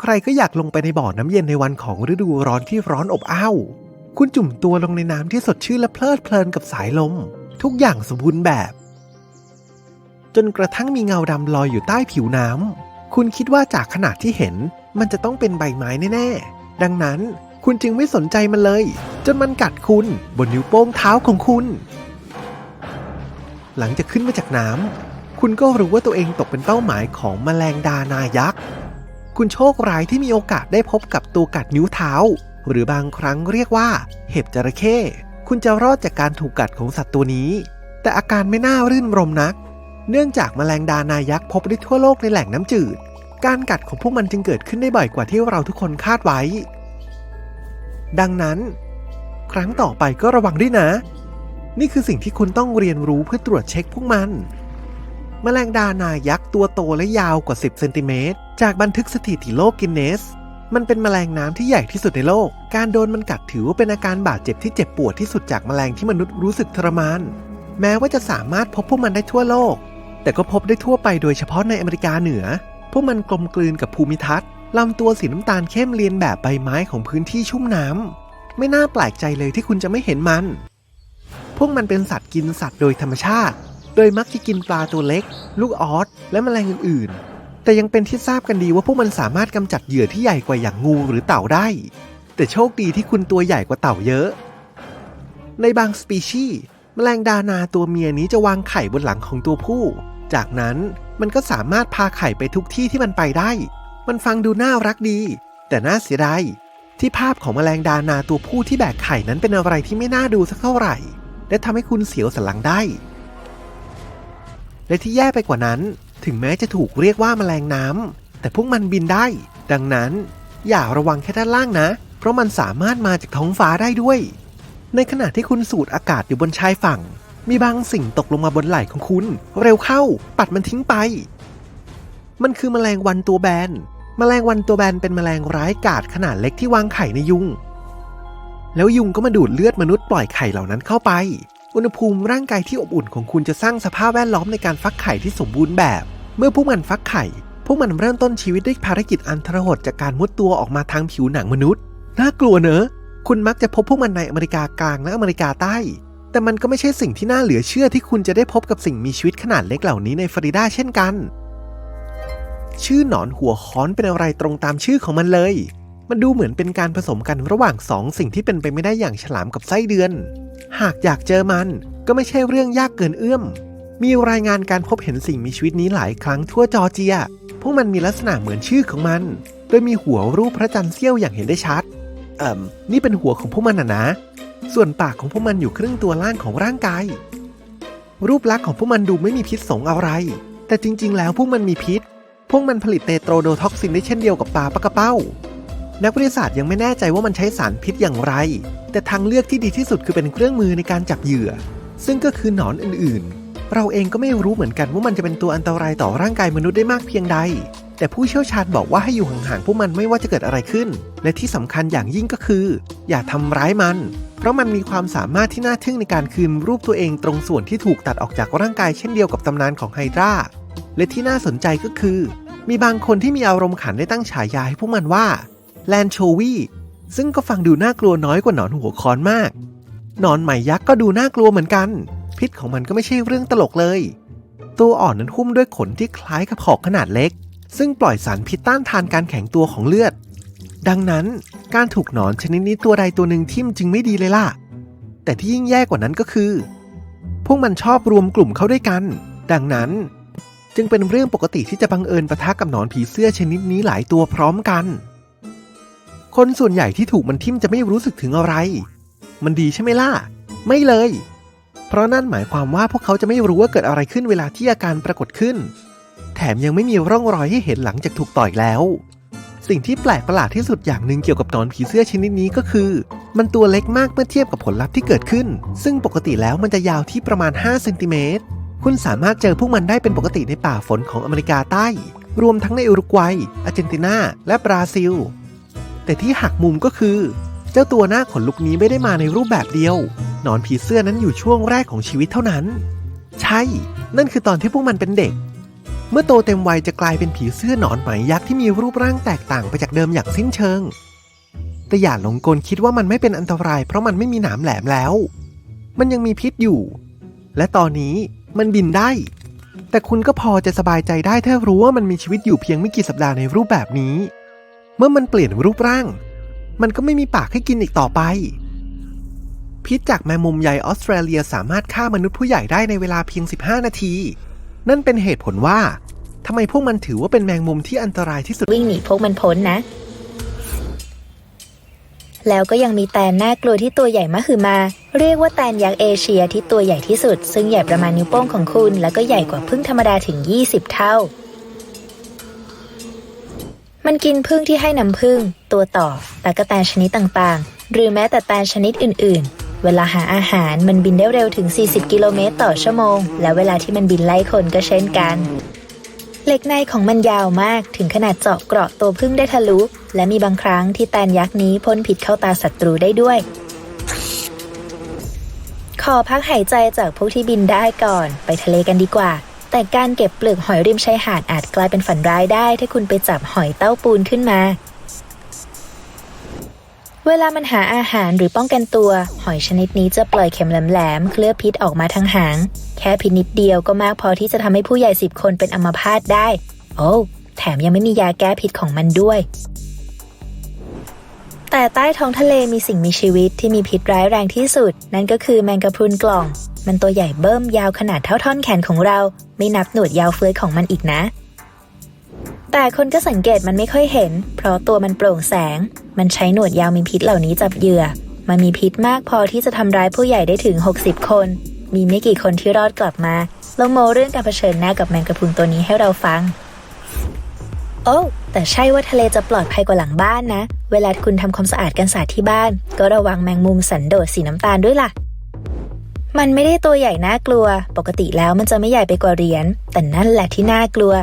ใครๆก็อยากลงไปในบ่อน้ำเย็นในวันของฤดูร้อนที่ร้อนอบอ้าว คุณจุ่มตัวลงในน้ำที่สดชื่นและเพลิดเพลินกับสายลม ทุกอย่างสมบูรณ์แบบ จนกระทั่งมีเงาดำลอยอยู่ใต้ผิวน้ำ คุณคิดว่าจากขนาดที่เห็น มันจะต้องเป็นใบไม้แน่ๆ ดังนั้นคุณจึงไม่สนใจมันเลย จนมันกัดคุณบนนิ้วโป้งเท้าของคุณ หลังจากขึ้นมาจากน้ำคุณก็รู้ว่าตัวเองตกเป็นเป้าหมายของแมลงดานายักษ์ คุณโชคร้ายที่มีโอกาสได้พบกับตัวกัดนิ้วเท้า หรือบางครั้งเรียกว่า เห็บจระเข้คุณจะรอดจากการถูกกัดของสัตว์ตัวนี้ แต่อาการไม่น่ารื่นรมนัก เนื่องจากแมลงดานายักษ์พบได้ทั่วโลกในแหล่งน้ำจืด การกัดของพวกมันจึงเกิดขึ้นได้บ่อยกว่าที่เราทุกคนคาดไว้ ดังนั้น ครั้งต่อไปก็ระวังด้วยนะ นี่คือสิ่งที่คุณต้องเรียนรู้เพื่อตรวจเช็คพวกมัน แมลงดานายักษ์ตัวโตและยาวกว่า 10 เซนติเมตร จากบันทึกสถิติโลกกินเนส มันเป็นแมลงน้ำที่ใหญ่ที่สุดในโลก การโดนมันกัดถือว่าเป็นอาการบาดเจ็บที่เจ็บปวดที่สุดจากแมลงที่มนุษย์รู้สึกทรมาน แม้ว่าจะสามารถพบพวกมันได้ทั่วโลก แต่ก็พบได้ทั่วไปโดยเฉพาะในอเมริกาเหนือ พวกมันกลมกลืนกับภูมิทัศน์ลำตัวสีน้ำตาลเข้มเรียนแบบใบไม้ของพื้นที่ชุ่มน้ำไม่น่าแปลกใจเลยที่คุณจะไม่เห็นมัน พวกมันเป็นสัตว์กินสัตว์โดยธรรมชาติ โดยมักจะกินปลาตัวเล็ก ลูกออสและแมลงอื่นๆ แต่ยังเป็นที่ทราบกันดีว่าพวกมันสามารถกำจัดเหยื่อที่ใหญ่กว่าอย่างงูหรือเต่าได้ แต่โชคดีที่คุณตัวใหญ่กว่าเต่าเยอะ ในบางสปีชีส์แมลงดานาตัวเมียนี้จะวางไข่บนหลังของตัวผู้ จากนั้นมันก็สามารถพาไข่ไปทุกที่ที่มันไปได้ มันฟังดูน่ารักดี แต่น่าเสียดายที่ภาพของแมลงดานาตัวผู้ที่แบกไข่นั้นเป็นอะไรที่ไม่น่าดูสักเท่าไหร่ และทำให้คุณเสียวสันหลังได้ และที่แย่ไปกว่านั้น ถึงแม้จะถูกเรียกว่าแมลงน้ำแต่พวกมันบินได้ ดังนั้น อย่าระวังแค่ด้านล่างนะ เพราะมันสามารถมาจากท้องฟ้าได้ด้วย ในขณะที่คุณสูดอากาศอยู่บนชายฝั่ง มีบางสิ่งตกลงมาบนไหล่ของคุณ เร็วเข้า ปัดมันทิ้งไป มันคือแมลงวันตัวแบนแมลงวันตัวแบนเป็นแมลงร้ายกาจขนาดเล็กที่วางไข่ในยุง แล้วยุงก็มาดูดเลือดมนุษย์ปล่อยไข่เหล่านั้นเข้าไป อุณหภูมิร่างกายที่อบอุ่นของคุณจะสร้างสภาพแวดล้อมในการฟักไข่ที่สมบูรณ์แบบ เมื่อพวกมันฟักไข่ พวกมันเริ่มต้นชีวิตด้วยภารกิจอันทรหดจากการมุดตัวออกมาทางผิวหนังมนุษย์ น่ากลัวเนอะ คุณมักจะพบพวกมันในอเมริกากลางและอเมริกาใต้ แต่มันก็ไม่ใช่สิ่งที่น่าเหลือเชื่อที่คุณจะได้พบกับสิ่งมีชีวิตขนาดเล็กเหล่านี้ในฟลอริดาเช่นกัน ชื่อหนอนหัวค้อนเป็นอะไรตรงตามชื่อของมันเลย มันดูเหมือนเป็นการผสมกันระหว่างสองสิ่งที่เป็นไปไม่ได้อย่างฉลามกับไส้เดือน หากอยากเจอมันก็ไม่ใช่เรื่องยากเกินเอื้อม มีรายงานการพบเห็นสิ่งมีชีวิตนี้หลายครั้งทั่วจอร์เจีย พวกมันมีลักษณะเหมือนชื่อของมัน โดยมีหัวรูปพระจันทร์เสี้ยวอย่างเห็นได้ชัด เอ่มนี่เป็นหัวของพวกมันนะนะ ส่วนปากของพวกมันอยู่ครึ่งตัวล่างของร่างกาย รูปลักษณ์ของพวกมันดูไม่มีพิษสงอะไร แต่จริง ๆ แล้วพวกมันมีพิษ พวกมันผลิตเตโตรโดท็อกซินได้เช่นเดียวกับปลาปะกระเป้า นักวิทยาศาสตร์ยังไม่แน่ใจว่ามันใช้สารพิษอย่างไร แต่ทางเลือกที่ดีที่สุดคือเป็นเครื่องมือในการจับเหยื่อ ซึ่งก็คือหนอนอื่นๆ เราเองก็ไม่รู้เหมือนกันว่ามันจะเป็นตัวอันตรายต่อร่างกายมนุษย์ได้มากเพียงใด แต่ผู้เชี่ยวชาญบอกว่าให้อยู่ห่างๆพวกมันไม่ว่าจะเกิดอะไรขึ้น และที่สำคัญอย่างยิ่งก็คือ อย่าทำร้ายมัน เพราะมันมีความสามารถที่น่าทึ่งในการคืนรูปตัวเองตรงส่วนที่ถูกตัดออกจากร่างกายเช่นเดียวกับตำนานของไฮดราและที่น่าสนใจก็คือ มีบางคนที่มีอารมณ์ขันได้ตั้งฉายาให้พวกมันว่า แลนโชวีซึ่งก็ฟังดูน่ากลัวน้อยกว่าหนอนหัวคอนมาก หนอนไหมยักษ์ก็ดูน่ากลัวเหมือนกัน พิษของมันก็ไม่ใช่เรื่องตลกเลย ตัวอ่อนนั้นหุ้มด้วยขนที่คล้ายกับหอกขนาดเล็ก ซึ่งปล่อยสารพิษต้านทานการแข็งตัวของเลือด ดังนั้นการถูกหนอนชนิดนี้ตัวใดตัวหนึ่งทิ่มจึงไม่ดีเลยล่ะ แต่ที่ยิ่งแย่กว่านั้นก็คือ พวกมันชอบรวมกลุ่มเข้าด้วยกัน ดังนั้น จึงเป็นเรื่องปกติที่จะบังเอิญปะทะกับหนอนผีเสื้อชนิดนี้หลายตัวพร้อมกัน คนส่วนใหญ่ที่ถูกมันทิ่มจะไม่รู้สึกถึงอะไร มันดีใช่ไหมล่ะ ไม่เลย เพราะนั่นหมายความว่าพวกเขาจะไม่รู้ว่าเกิดอะไรขึ้นเวลาที่อาการปรากฏขึ้น แถมยังไม่มีร่องรอยให้เห็นหลังจากถูกต่อยแล้ว สิ่งที่แปลกประหลาดที่สุดอย่างหนึ่งเกี่ยวกับนอนผีเสื้อชนิดนี้ก็คือ มันตัวเล็กมากเมื่อเทียบกับผลลัพธ์ที่เกิดขึ้น ซึ่งปกติแล้วมันจะยาวที่ประมาณ5เซนติเมตรคุณสามารถเจอพวกมันได้เป็นปกติในป่าฝนของอเมริกาใต้ รวมทั้งในอุรุกวัยอาร์เจนตินา และบราซิล แต่ที่หักมุมก็คือ เจ้าตัวหน้าขนลุกนี้ไม่ได้มาในรูปแบบเดียว หนอนผีเสื้อนั้นอยู่ช่วงแรกของชีวิตเท่านั้น ใช่ นั่นคือตอนที่พวกมันเป็นเด็ก เมื่อโตเต็มวัยจะกลายเป็นผีเสื้อหนอนไหมยักษ์ที่มีรูปร่างแตกต่างไปจากเดิมอย่างสิ้นเชิง แต่อย่าหลงกลคิดว่ามันไม่เป็นอันตราย เพราะมันไม่มีหนามแหลมแล้ว มันยังมีพิษอยู่ และตอนนี้มันบินได้ แต่คุณก็พอจะสบายใจได้ถ้ารู้ว่ามันมีชีวิตอยู่เพียงไม่กี่สัปดาห์ในรูปแบบนี้ เมื่อมันเปลี่ยนรูปร่าง มันก็ไม่มีปากให้กินอีกต่อไป พิษจากแมงมุมใหญ่ออสเตรเลียสามารถฆ่ามนุษย์ผู้ใหญ่ได้ในเวลาเพียง 15 นาที นั่นเป็นเหตุผลว่าทำไมพวกมันถือว่าเป็นแมงมุมที่อันตรายที่สุด วิ่งหนีพวกมันพ้นนะ แล้วก็ยังมีแตนน่ากลัวที่ตัวใหญ่มหึมา เรียกว่าแตนยักษ์เอเชียที่ตัวใหญ่ที่สุด ซึ่งใหญ่ประมาณนิ้วโป้งของคุณ แล้วก็ใหญ่กว่าพึ่งธรรมดาถึง 20 เท่า มันกินพึ่งที่ให้น้ำพึ่ง ตัวต่อตากแตนชนิดต่างๆ หรือแม้แต่แตนชนิดอื่น ๆ เวลาหาอาหารมันบินได้เร็วถึง 40 กิโลเมตรต่อชั่วโมง และเวลาที่มันบินไล่คนก็เช่นกัน เหล็กในของมันยาวมากถึงขนาดเจาะเกราะตัวพึ่งได้ทะลุ และมีบางครั้งที่แตนยักษ์นี้พ่นพิษเข้าตาศัตรูได้ด้วย ขอพักหายใจจากพวกที่บินได้ก่อน ไปทะเลกันดีกว่า แต่การเก็บเปลือกหอยริมชายหาดอาจกลายเป็นฝันร้ายได้ ถ้าคุณไปจับหอยเต้าปูนขึ้นมา เวลามันหาอาหารหรือป้องกันตัว หอยชนิดนี้จะปล่อยเข็มแหลมๆเคลือบพิษออกมาทางหาง แค่พิษนิดเดียวก็มากพอที่จะทำให้ผู้ใหญ่สิบคนเป็นอัมพาตได้ โอ้แถมยังไม่มียาแก้พิษของมันด้วย แต่ใต้ท้องทะเลมีสิ่งมีชีวิตที่มีพิษร้ายแรงที่สุด นั่นก็คือแมงกะพรุนกล่อง มันตัวใหญ่เบิ้มยาวขนาดเท่าท่อนแขนของเรา ไม่นับหนวดยาวเฟื้อยของมันอีกนะ แต่คนก็สังเกตมันไม่ค่อยเห็น เพราะตัวมันโปร่งแสง มันใช้หนวดยาวมีพิษเหล่านี้จับเหยื่อ มันมีพิษมากพอที่จะทำร้ายผู้ใหญ่ได้ถึง 60 คน มีไม่กี่คนที่รอดกลับมาลองโมเรื่องการเผชิญหน้ากับแมงกะพรุนตัวนี้ให้เราฟัง โอ้แต่ใช่ว่าทะเลจะปลอดภัยกว่าหลังบ้านนะ เวลาคุณทำความสะอาดกันสาดที่บ้าน ก็ระวังแมงมุมสันโดษสีน้ำตาลด้วยล่ะ มันไม่ได้ตัวใหญ่น่ากลัว ปกติแล้วมันจะไม่ใหญ่ไปกว่าเหรียญ แต่นั่นแหละที่น่ากลัว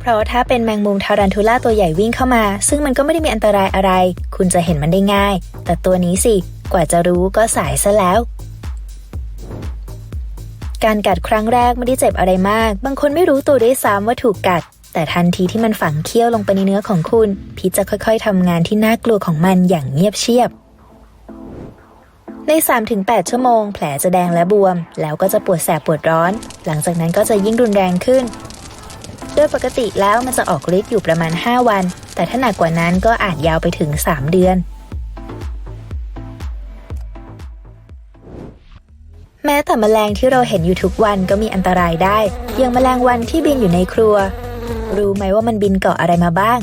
เพราะถ้าเป็นแมงมุมทารันทูล่าตัวใหญ่วิ่งเข้ามา ซึ่งมันก็ไม่ได้มีอันตรายอะไร คุณจะเห็นมันได้ง่าย แต่ตัวนี้สิ กว่าจะรู้ก็สายซะแล้ว การกัดครั้งแรกไม่ได้เจ็บอะไรมาก บางคนไม่รู้ตัวด้วยซ้ำว่าถูกกัด แต่ทันทีที่มันฝังเขี้ยวลงไปในเนื้อของคุณ พิษจะค่อย ๆทำงานที่น่ากลัวของมันอย่างเงียบเชียบ ใน 3-8 ชั่วโมง แผลจะแดงและบวม แล้วก็จะปวดแสบปวดร้อน หลังจากนั้นก็จะยิ่งรุนแรงขึ้น โดยปกติแล้วมันจะออกฤทธิ์อยู่ประมาณ 5 วัน แต่ถ้าหนักกว่านั้นก็อาจยาวไปถึง 3 เดือน แม้แต่แมลงที่เราเห็นอยู่ทุกวันก็มีอันตรายได้ อย่างแมลงวันที่บินอยู่ในครัว รู้ไหมว่ามันบินเกาะอะไรมาบ้าง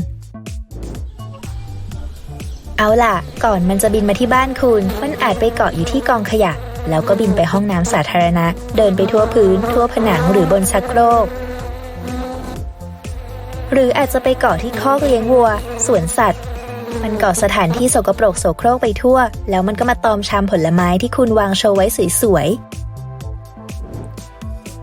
เอาล่ะ ก่อนมันจะบินมาที่บ้านคุณ มันอาจไปเกาะอยู่ที่กองขยะ แล้วก็บินไปห้องน้ำสาธารณะ เดินไปทั่วพื้น ทั่วผนังหรือบนชักโครก หรืออาจจะไปเกาะที่คอกเลี้ยงวัว สวนสัตว์ มันเกาะสถานที่สกปรกโสโครกไปทั่ว แล้วมันก็มาตอมชามผลไม้ที่คุณวางโชว์ไว้สวย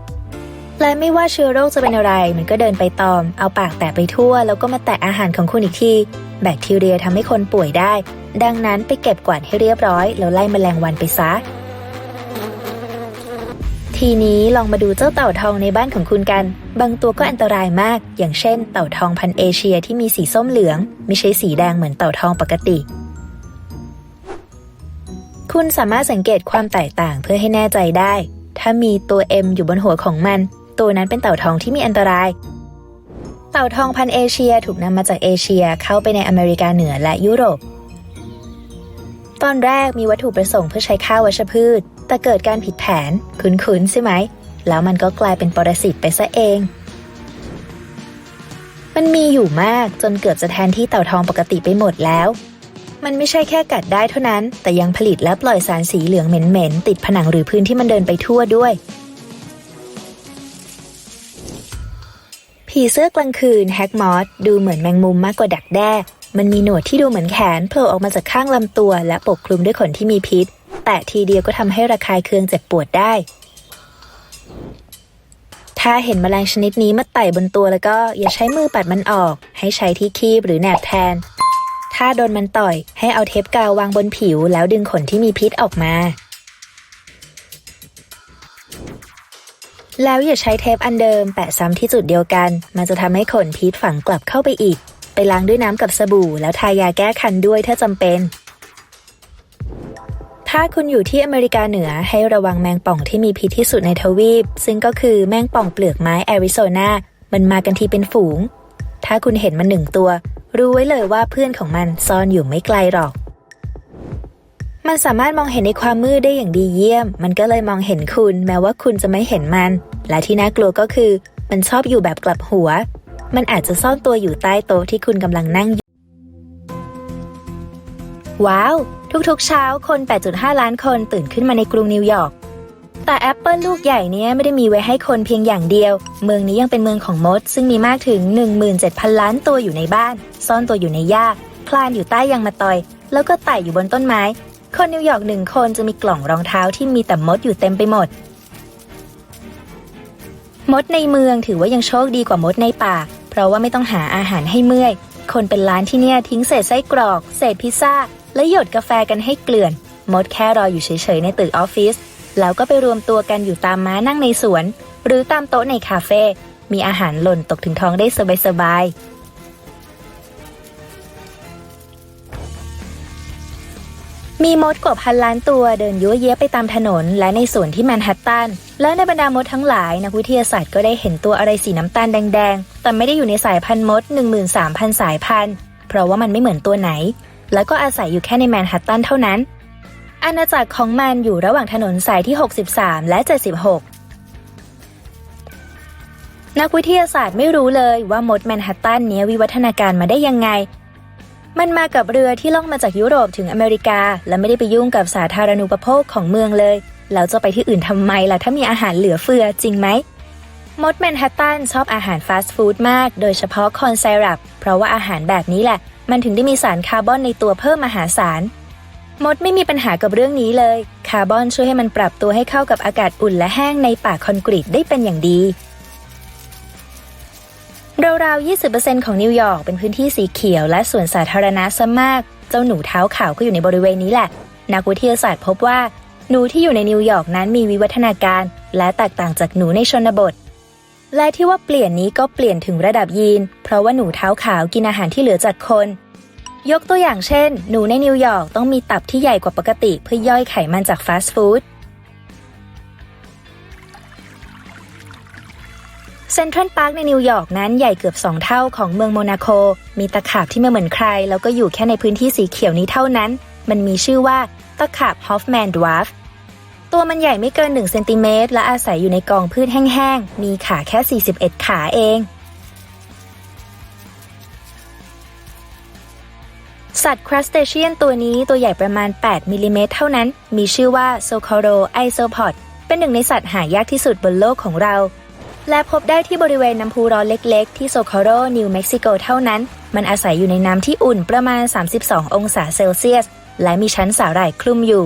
ๆ และไม่ว่าเชื้อโรคจะเป็นอะไร มันก็เดินไปตอม เอาปากแตะไปทั่ว แล้วก็มาแตะอาหารของคุณอีกที แบคทีเรียทำให้คนป่วยได้ ดังนั้นไปเก็บกวาดให้เรียบร้อย แล้วไล่แมลงวันไปซะ ทีนี้ลองมาดูเจ้าเต่าทองในบ้านของคุณกัน บางตัวก็อันตรายมาก อย่างเช่น เต่าทองพันเอเชียที่มีสีส้มเหลือง ไม่ใช่สีแดงเหมือนเต่าทองปกติคุณสามารถสังเกตความแตกต่างเพื่อให้แน่ใจได้ ถ้ามีตัว M อยู่บนหัวของมัน ตัวนั้นเป็นเต่าทองที่มีอันตราย เต่าทองพันเอเชียถูกนำมาจากเอเชียเข้าไปในอเมริกาเหนือและยุโรป ตอนแรกมีวัตถุประสงค์เพื่อใช้ฆ่าวัชพืช แต่เกิดการผิดแผน คุ้นๆใช่ไหม แล้วมันก็กลายเป็นปรสิตไปซะเอง มันมีอยู่มากจนเกือบจะแทนที่เต่าทองปกติไปหมดแล้ว มันไม่ใช่แค่กัดได้เท่านั้น แต่ยังผลิตและปล่อยสารสีเหลืองเหม็นๆติดผนังหรือพื้นที่มันเดินไปทั่วด้วย ผีเสื้อกลางคืนแฮกมอสดูเหมือนแมงมุมมากกว่าดักแด้ มันมีหนวดที่ดูเหมือนแขนโผล่ออกมาจากข้างลำตัว และปกคลุมด้วยขนที่มีพิษ แต่ทีเดียวก็ทำให้ระคายเคืองเจ็บปวดได้ ถ้าเห็นแมลงชนิดนี้มาไต่บนตัวแล้วก็อย่าใช้มือปัดมันออก ให้ใช้ที่คีบหรือแหนบแทน ถ้าโดนมันต่อย ให้เอาเทปกาววางบนผิว แล้วดึงขนที่มีพิษออกมา แล้วอย่าใช้เทปอันเดิมแปะซ้ำที่จุดเดียวกัน มันจะทำให้ขนพิษฝังกลับเข้าไปอีก ไปล้างด้วยน้ำกับสบู่ แล้วทายาแก้คันด้วยถ้าจำเป็น ถ้าคุณอยู่ที่อเมริกาเหนือให้ระวังแมงป่องที่มีพิษที่สุดในทวีป ซึ่งก็คือแมงป่องเปลือกไม้แอริโซนา มันมากันทีเป็นฝูง ถ้าคุณเห็นมันหนึ่งตัว รู้ไว้เลยว่าเพื่อนของมันซ่อนอยู่ไม่ไกลหรอกมันสามารถมองเห็นในความมืดได้อย่างดีเยี่ยม มันก็เลยมองเห็นคุณ แม้ว่าคุณจะไม่เห็นมัน และที่น่ากลัวก็คือ มันชอบอยู่แบบกลับหัว มันอาจจะซ่อนตัวอยู่ใต้โต๊ะที่คุณกำลังนั่งอยู่ ว้าว ทุกๆเช้าคน 8.5 ล้านคนตื่นขึ้นมาในกรุงนิวยอร์กแต่แอปเปิลลูกใหญ่เนี้ยไม่ได้มีไว้ให้คนเพียงอย่างเดียว เมืองนี้ยังเป็นเมืองของมด ซึ่งมีมากถึง 17,000 ล้านตัวอยู่ในบ้าน ซ่อนตัวอยู่ในหญ้า คลานอยู่ใต้ยางมะตอย แล้วก็ไต่อยู่บนต้นไม้ คนนิวยอร์กหนึ่งคนจะมีกล่องรองเท้าที่มีแต่มดอยู่เต็มไปหมด มดในเมืองถือว่ายังโชคดีกว่ามดในป่า เพราะว่าไม่ต้องหาอาหารให้เมื่อย คนเป็นล้านที่เนี่ยทิ้งเศษไส้กรอก เศษพิซซ่า และหยดกาแฟกันให้เกลื่อน มดแค่รออยู่เฉยๆในตึกออฟฟิศ แล้วก็ไปรวมตัวกันอยู่ตามม้านั่งในสวน หรือตามโต๊ะในคาเฟ่ มีอาหารหล่นตกถึงท้องได้สบายๆมีมดกว่าพันล้านตัวเดินยั่วเย้ไปตามถนนและในสวนที่แมนฮัตตัน และในบรรดามดทั้งหลายนักวิทยาศาสตร์ก็ได้เห็นตัวอะไรสีน้ำตาลแดงๆ แต่ไม่ได้อยู่ในสายพันธุ์มด 13,000 สายพันธุ์ เพราะว่ามันไม่เหมือนตัวไหน แล้วก็อาศัยอยู่แค่ในแมนฮัตตันเท่านั้น อาณาจักรของมันอยู่ระหว่างถนนสายที่ 63 และ 76 นักวิทยาศาสตร์ไม่รู้เลยว่ามดแมนฮัตตันเนี้ยวิวัฒนาการมาได้ยังไง มันมากับเรือที่ล่องมาจากยุโรปถึงอเมริกา และไม่ได้ไปยุ่งกับสาธารณูปโภคของเมืองเลย แล้วจะไปที่อื่นทำไมล่ะถ้ามีอาหารเหลือเฟือจริงไหมมดแมนฮัตตันชอบอาหารฟาสต์ฟู้ดมาก โดยเฉพาะคอนไซรัปเพราะว่าอาหารแบบนี้แหละ มันถึงได้มีสารคาร์บอนในตัวเพิ่มมหาศาลมดไม่มีปัญหากับเรื่องนี้เลย คาร์บอนช่วยให้มันปรับตัวให้เข้ากับอากาศอุ่นและแห้งในป่าคอนกรีตได้เป็นอย่างดีราวๆ20%ของนิวยอร์กเป็นพื้นที่สีเขียวและสวนสาธารณะซะมาก เจ้าหนูเท้าขาวก็อยู่ในบริเวณนี้แหละ นักวิทยาศาสตร์พบว่า หนูที่อยู่ในนิวยอร์กนั้นมีวิวัฒนาการและแตกต่างจากหนูในชนบท และที่ว่าเปลี่ยนนี้ก็เปลี่ยนถึงระดับยีน เพราะว่าหนูเท้าขาวกินอาหารที่เหลือจากคน ยกตัวอย่างเช่น หนูในนิวยอร์กต้องมีตับที่ใหญ่กว่าปกติเพื่อย่อยไขมันจากฟาสต์ฟู้ดเซ็นทรัลพาร์คในนิวยอร์กนั้นใหญ่เกือบ 2 เท่าของเมืองโมนาโค มีตะขาบที่ไม่เหมือนใคร แล้วก็อยู่แค่ในพื้นที่สีเขียวนี้เท่านั้น มันมีชื่อว่าตะขาบฮอฟแมนดวาร์ฟ ตัวมันใหญ่ไม่เกิน1เซนติเมตรและอาศัยอยู่ในกองพืชแห้งๆ มีขาแค่ 41 ขาเอง สัตว์ครัสเตเชียนตัวนี้ตัวใหญ่ประมาณ 8มิลลิเมตรเท่านั้น มีชื่อว่าโซคาโรไอโซพอดเป็นหนึ่งในสัตว์หายากที่สุดบนโลกของเรา และพบได้ที่บริเวณน้ำพุร้อนเล็กๆ ที่โซคาโรนิวเม็กซิโกเท่านั้น มันอาศัยอยู่ในน้ำที่อุ่นประมาณ 32 องศาเซลเซียส และมีชั้นสาหร่ายคลุมอยู่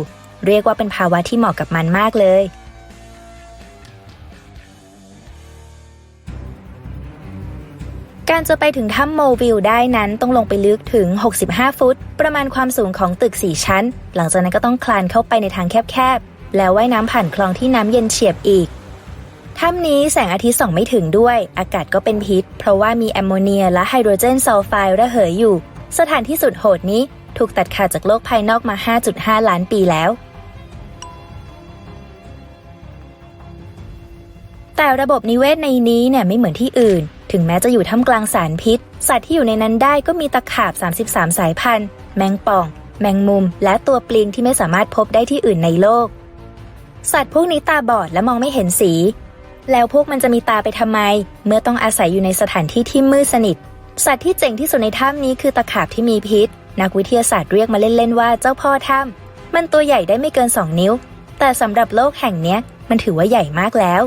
เรียกว่าเป็นภาวะที่เหมาะกับมันมากเลย การจะไปถึงถ้ำโมวิลได้นั้นต้องลงไปลึกถึง 65 ฟุต ประมาณความสูงของตึก 4 ชั้น หลังจากนั้นก็ต้องคลานเข้าไปในทางแคบๆ แล้วว่ายน้ำผ่านคลองที่น้ำเย็นเฉียบอีกถ้ำนี้แสงอาทิตย์ส่องไม่ถึงด้วย อากาศก็เป็นพิษ เพราะว่ามีแอมโมเนียและไฮโดรเจนซัลไฟด์ระเหยอยู่ สถานที่สุดโหดนี้ถูกตัดขาดจากโลกภายนอกมา 5.5 ล้านปีแล้ว แต่ระบบนิเวศในนี้เนี่ยไม่เหมือนที่อื่น ถึงแม้จะอยู่ท่ามกลางสารพิษ สัตว์ที่อยู่ในนั้นได้ก็มีตะขาบ 33 สายพันธุ์ แมงป่อง แมงมุม และตัวปลิงที่ไม่สามารถพบได้ที่อื่นในโลก สัตว์พวกนี้ตาบอดและมองไม่เห็นสี แล้วพวกมันจะมีตาไปทำไม เมื่อต้องอาศัยอยู่ในสถานที่ที่มืดสนิท สัตว์ที่เจ๋งที่สุดในถ้ำนี้คือตะขาบที่มีพิษ นักวิทยาศาสตร์เรียกมาเล่นๆว่าเจ้าพ่อถ้ำมันตัวใหญ่ได้ไม่เกิน 2 นิ้ว แต่สำหรับโลกแห่งนี้มันถือว่าใหญ่มากแล้ว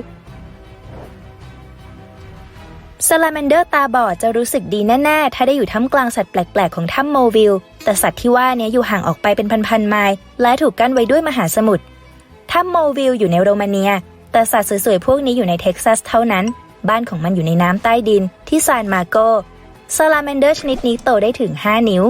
ซาลาแมนเดอร์ตาบอดจะรู้สึกดีแน่ๆ ถ้าได้อยู่ท่ามกลางสัตว์แปลกๆ ของถ้ำโมวิล แต่สัตว์ที่ว่าเนี้ยอยู่ห่างออกไปเป็นพันๆไมล์และถูกกั้นไว้ด้วยมหาสมุทร ถ้ำโมวิลอยู่ในโรมาเนีย แต่สัตว์สวยๆ พวกนี้อยู่ในเท็กซัสเท่านั้น บ้านของมันอยู่ในน้ำใต้ดินที่ซานมาโกซาลาแมนเดอร์ชนิดนี้โตได้ถึง 5 นิ้ว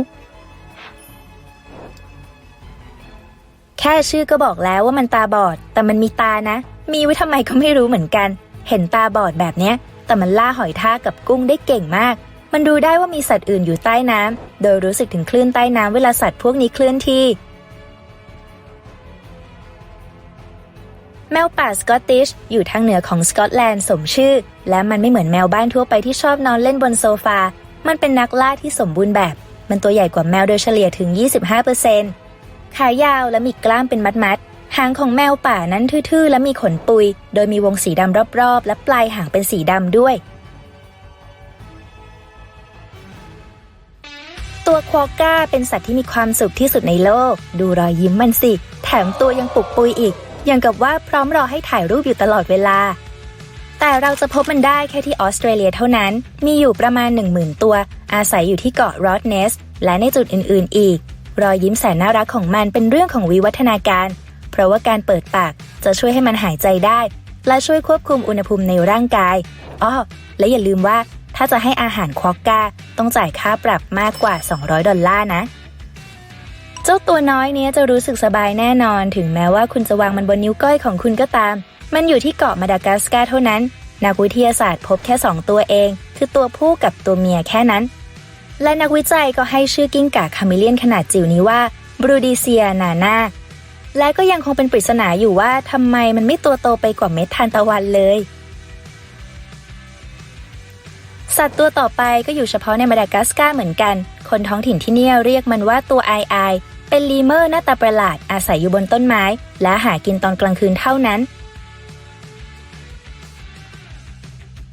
แค่ชื่อก็บอกแล้วว่ามันตาบอด แต่มันมีตานะ มีไว้ทำไมก็ไม่รู้เหมือนกัน เห็นตาบอดแบบเนี้ย แต่มันล่าหอยทากกับกุ้งได้เก่งมาก มันรู้ได้ว่ามีสัตว์อื่นอยู่ใต้น้ำโดยรู้สึกถึงคลื่นใต้น้ำเวลาสัตว์พวกนี้เคลื่อนที่ แมวป่าสกอตติชอยู่ทางเหนือของสกอตแลนด์สมชื่อ และมันไม่เหมือนแมวบ้านทั่วไปที่ชอบนอนเล่นบนโซฟา มันเป็นนักล่าที่สมบูรณ์แบบ มันตัวใหญ่กว่าแมวโดยเฉลี่ยถึง 25%ขายาวและมีกล้ามเป็นมัดๆ หางของแมวป่านั้นทื่อๆ และมีขนปุย โดยมีวงสีดำรอบๆ และปลายหางเป็นสีดำด้วย ตัวควอก้าเป็นสัตว์ที่มีความสุขที่สุดในโลก ดูรอยยิ้มมันสิ แถมตัวยังปุกปุยอีก อย่างกับว่าพร้อมรอให้ถ่ายรูปอยู่ตลอดเวลา แต่เราจะพบมันได้แค่ที่ออสเตรเลียเท่านั้น มีอยู่ประมาณ 10,000 ตัว อาศัยอยู่ที่เกาะรอดเนส และในจุดอื่นๆ อีก รอยยิ้มแสนน่ารักของมันเป็นเรื่องของวิวัฒนาการ เพราะว่าการเปิดปากจะช่วยให้มันหายใจได้ และช่วยควบคุมอุณหภูมิในร่างกายอ้อและอย่าลืมว่าถ้าจะให้อาหารควอกกาต้องจ่ายค่าปรับมากกว่า 200 ดอลลาร์นะ เจ้าตัวน้อยนี้จะรู้สึกสบายแน่นอน ถึงแม้ว่าคุณจะวางมันบนนิ้วก้อยของคุณก็ตาม มันอยู่ที่เกาะมาดากัสการ์เท่านั้น นักวิทยาศาสตร์พบแค่ 2 ตัวเอง คือตัวผู้กับตัวเมียแค่นั้น และนักวิจัยก็ให้ชื่อกิ้งก่าคาเมเลียนขนาดจิ๋วนี้ว่าบรูดีเซียนาน่า และก็ยังคงเป็นปริศนาอยู่ว่าทำไมมันไม่ตัวโตไปกว่าเม็ดทานตะวันเลย สัตว์ตัวต่อไปก็อยู่เฉพาะในมาดากัสการ์เหมือนกัน คนท้องถิ่นที่เนี่ยเรียกมันว่าตัวไอไอเป็นลีเมอร์หน้าตาประหลาดอาศัยอยู่บนต้นไม้ และหากินตอนกลางคืนเท่านั้น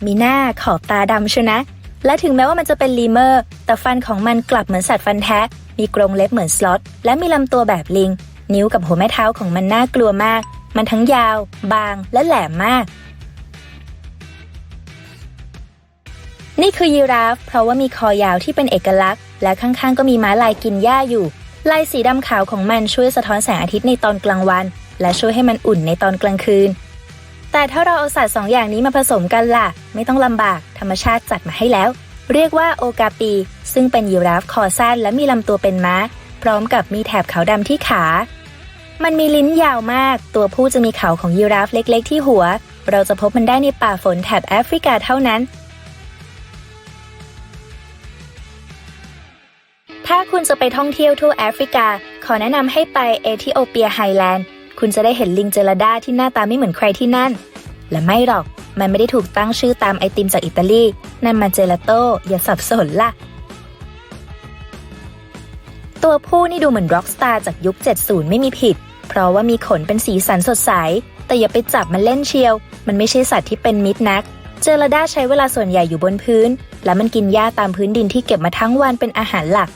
มีหน้าขอบตาดำเชนะ และถึงแม้ว่ามันจะเป็นลีเมอร์ แต่ฟันของมันกลับเหมือนสัตว์ฟันแท้ มีกรงเล็บเหมือนสล็อต และมีลำตัวแบบลิง นิ้วกับหัวแม่เท้าของมันน่ากลัวมาก มันทั้งยาว บางและแหลมมาก นี่คือยีราฟ เพราะว่ามีคอยาวที่เป็นเอกลักษณ์ และข้างๆ ก็มีม้าลายกินหญ้าอยู่ลายสีดำขาวของมันช่วยสะท้อนแสงอาทิตย์ในตอนกลางวัน และช่วยให้มันอุ่นในตอนกลางคืน แต่ถ้าเราเอาสัตว์สองอย่างนี้มาผสมกันล่ะ ไม่ต้องลำบากธรรมชาติจัดมาให้แล้ว เรียกว่าโอกาปี ซึ่งเป็นยีราฟคอสั้นและมีลำตัวเป็นม้า พร้อมกับมีแถบขาวดำที่ขา มันมีลิ้นยาวมาก ตัวผู้จะมีเขาของยีราฟเล็ก ๆ ที่หัว เราจะพบมันได้ในป่าฝนแถบแอฟริกาเท่านั้น ถ้าคุณจะไปท่องเที่ยวทั่วแอฟริกา ขอแนะนำให้ไปเอธิโอเปียไฮแลนด์ คุณจะได้เห็นลิงเจลาดาที่หน้าตาไม่เหมือนใครที่นั่น และไม่หรอก มันไม่ได้ถูกตั้งชื่อตามไอติมจากอิตาลี นั่นมันเจลาโต้อย่าสับสนล่ะ ตัวผู้นี่ดูเหมือนร็อกสตาร์จากยุค 70 ไม่มีผิด เพราะว่ามีขนเป็นสีสันสดใส แต่อย่าไปจับมันเล่นเชียว มันไม่ใช่สัตว์ที่เป็นมิตรนัก เจลาดาใช้เวลาส่วนใหญ่อยู่บนพื้น และมันกินหญ้าตามพื้นดินที่เก็บมาทั้งวันเป็นอาหารหลัก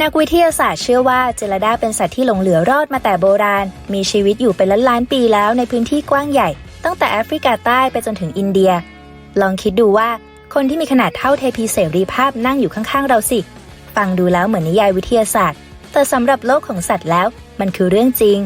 นักวิทยาศาสตร์เชื่อว่าเจลาดาเป็นสัตว์ที่หลงเหลือรอดมาแต่โบราณ มีชีวิตอยู่เป็นล้านล้านปีแล้วในพื้นที่กว้างใหญ่ ตั้งแต่แอฟริกาใต้ไปจนถึงอินเดีย ลองคิดดูว่าคนที่มีขนาดเท่าเทพีเสรีภาพนั่งอยู่ข้างๆเราสิ ฟังดูแล้วเหมือนนิยายวิทยาศาสตร์ แต่สำหรับโลกของสัตว์แล้ว มันคือเรื่องจริง